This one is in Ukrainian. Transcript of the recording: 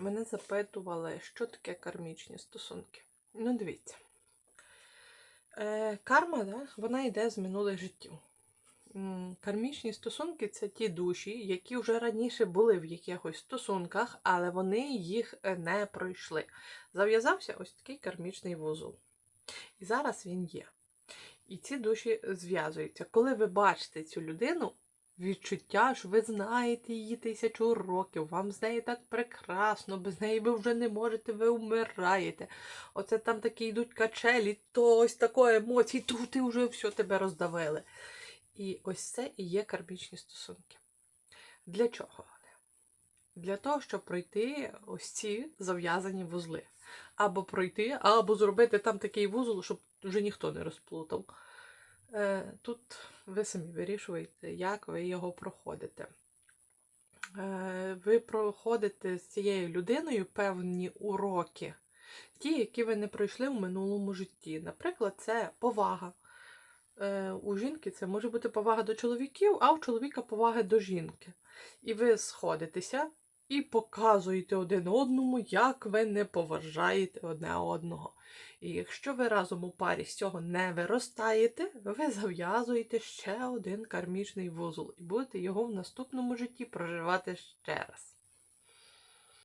Мене запитували, що таке кармічні стосунки. Ну, дивіться. Е, карма, да, вона йде з минулих життів. Кармічні стосунки це ті душі, які вже раніше були в якихось стосунках, але вони їх е, не пройшли. Зав'язався ось такий кармічний вузол. І зараз він є. І ці душі зв'язуються. Коли ви бачите цю людину, відчуття, що ви знаєте її тисячу років, вам з нею так прекрасно, без неї ви вже не можете, ви вмираєте. Оце там такі йдуть качелі, то ось такої емоції, тут і вже все тебе роздавили. І ось це і є кармічні стосунки. Для чого вони? Для того, щоб пройти ось ці зав'язані вузли. Або пройти, або зробити там такий вузол, щоб вже ніхто не розплутав. Е, Тут ви самі вирішуєте, як ви його проходите. Е, Ви проходите з цією людиною певні уроки, ті, які ви не пройшли в минулому житті. Наприклад, це повага. Е, У жінки це може бути повага до чоловіків, а у чоловіка повага до жінки. І ви сходитеся і показуєте один одному, як ви не поважаєте одне одного. І якщо ви разом у парі з цього не виростаєте, ви зав'язуєте ще один кармічний вузол і будете його в наступному житті проживати ще раз.